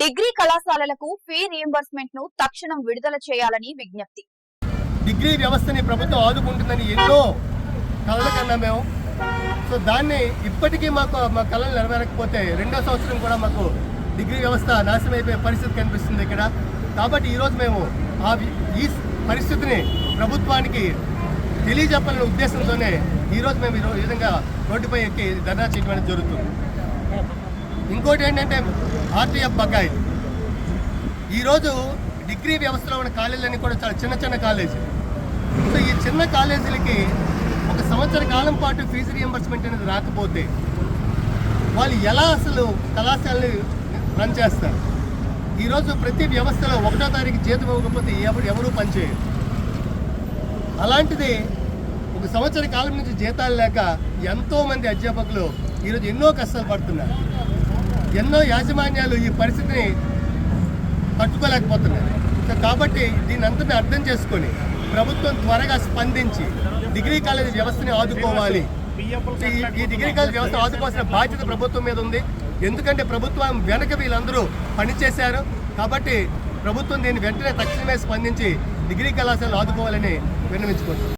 Degree కళాశాలలకు fee రియంబర్స్మెంట్ను తక్షణం విడుదల చేయాలని విజ్ఞప్తి. డిగ్రీ వ్యవస్థని ప్రభుత్వం ఆదుకుంటుందని ఎన్నో కళలు కన్నా మేము. సో దాన్ని ఇప్పటికీ మాకు మా కళలు నెరవేరకపోతే రెండో సంవత్సరం కూడా మాకు డిగ్రీ వ్యవస్థ నాశనం అయిపోయే పరిస్థితి కనిపిస్తుంది ఇక్కడ. కాబట్టి ఈరోజు మేము ఆ ఈ పరిస్థితిని ప్రభుత్వానికి తెలియజెప్పాలనే ఉద్దేశంతోనే ఈరోజు మేము ఈ విధంగా రోడ్డుపై ఎక్కి ధర్నా చేయడం జరుగుతుంది. ఇంకోటి ఏంటంటే ఆర్టీఎఫ్ బకాయి. ఈరోజు డిగ్రీ వ్యవస్థలో ఉన్న కాలేజీలన్నీ కూడా చాలా చిన్న చిన్న కాలేజీలు. సో ఈ చిన్న కాలేజీలకి ఒక సంవత్సర కాలం పాటు ఫీజు రియంబర్స్మెంట్ అనేది రాకపోతే వాళ్ళు ఎలా అసలు కళాశాలని రన్ చేస్తారు? ఈరోజు ప్రతి వ్యవస్థలో ఒకటో తారీఖు జీతం ఇవ్వకపోతే ఎవరు ఎవరూ పనిచేయరు అలాంటిది ఒక సంవత్సర కాలం నుంచి జీతాలు లేక ఎంతోమంది అధ్యాపకులు ఈరోజు ఎన్నో కష్టాలు పడుతున్నారు. ఎన్నో యాజమాన్యాలు ఈ పరిస్థితిని తట్టుకోలేకపోతున్నాయి కాబట్టి దీని అంతని అర్థం చేసుకొని ప్రభుత్వం త్వరగా స్పందించి డిగ్రీ కాలేజీ వ్యవస్థని ఆదుకోవాలి. ఈ- డిగ్రీ కాలేజ్ వ్యవస్థ ఆదుకోవాల్సిన బాధ్యత ప్రభుత్వం మీద ఉంది. ఎందుకంటే ప్రభుత్వం వెనక వీళ్ళందరూ పనిచేశారు. కాబట్టి ప్రభుత్వం దీన్ని వెంటనే తక్షణమే స్పందించి డిగ్రీ కళాశాలను ఆదుకోవాలని విన్నవించుకుంటుంది